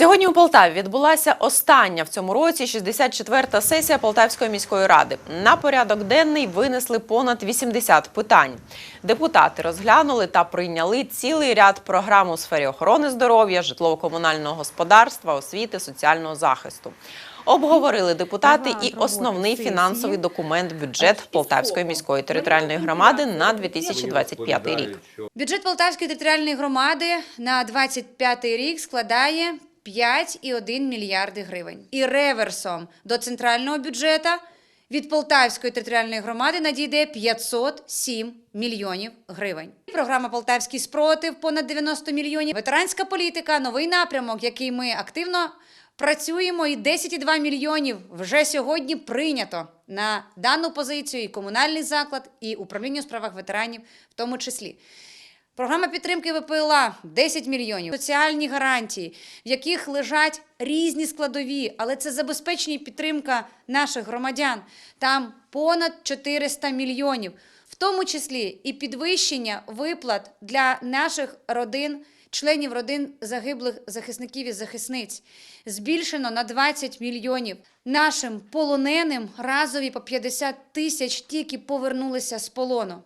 Сьогодні у Полтаві відбулася остання в цьому році 64-та сесія Полтавської міської ради. На порядок денний винесли понад 80 питань. Депутати розглянули та прийняли цілий ряд програм у сфері охорони здоров'я, житлово-комунального господарства, освіти, соціального захисту. Обговорили депутати і основний фінансовий документ бюджет Полтавської міської територіальної громади на 2025 рік. Бюджет Полтавської територіальної громади на 25 рік складає 5,1 мільярди гривень. І реверсом до центрального бюджету від Полтавської територіальної громади надійде 507 мільйонів гривень. Програма Полтавський спротив понад 90 мільйонів. Ветеранська політика новий напрямок, який ми активно працюємо. І 10,2 мільйонів вже сьогодні прийнято на дану позицію і комунальний заклад, і управління у справах ветеранів, в тому числі. Програма підтримки ВПЛА 10 мільйонів, соціальні гарантії, в яких лежать різні складові, але це забезпечення і підтримка наших громадян. Там понад 400 мільйонів, в тому числі і підвищення виплат для наших родин, членів родин загиблих захисників і захисниць. Збільшено на 20 мільйонів. Нашим полоненим разові по 50 тисяч тільки повернулися з полону.